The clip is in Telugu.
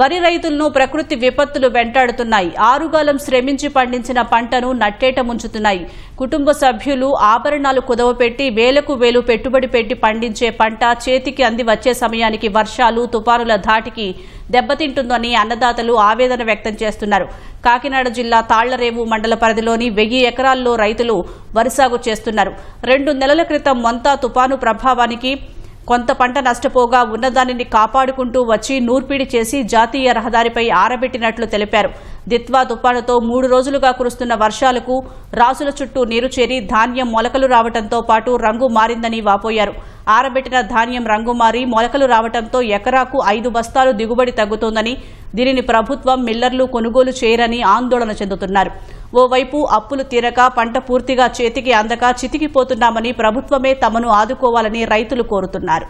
వరి రైతులను ప్రకృతి విపత్తులు వెంటాడుతున్నాయి. ఆరుగాలం శ్రమించి పండించిన పంటను నట్టేట ముంచుతున్నాయి. కుటుంబ సభ్యులు ఆభరణాలు కుదవపెట్టి వేలకు వేలు పెట్టుబడి పెట్టి పండించే పంట చేతికి అంది వచ్చే సమయానికి వర్షాలు తుపానుల ధాటికి దెబ్బతింటుందని అన్నదాతలు ఆవేదన వ్యక్తం చేస్తున్నారు. కాకినాడ జిల్లా తాళ్ళరేవు మండల పరిధిలోని వెయ్యి ఎకరాల్లో రైతులు వరి సాగు చేస్తున్నారు. రెండు నెలల క్రితం మొంతా తుపాను ప్రభావానికి కొంత పంట నష్టపోగా ఉన్నదానిని కాపాడుకుంటూ వచ్చి నూర్పిడి చేసి జాతీయ రహదారిపై ఆరబెట్టినట్లు తెలిపారు. దిత్వా తుపానుతో మూడు రోజులుగా కురుస్తున్న వర్షాలకు రాసుల చుట్టూ నీరు చేరి ధాన్యం మొలకలు రావడంతో పాటు రంగు మారిందని వాపోయారు. ఆరబెట్టిన ధాన్యం రంగు మారి మొలకలు రావడంతో ఎకరాకు ఐదు బస్తాలు దిగుబడి తగ్గుతోందని దీనిని ప్రభుత్వం మిల్లర్లు కొనుగోలు చేయరని ఆందోళన చెందుతున్నారు. ఓవైపు అప్పులు తీరక పంట పూర్తిగా చేతికి అందక చితికిపోతున్నామని ప్రభుత్వమే తమను ఆదుకోవాలని రైతులు కోరుతున్నారు.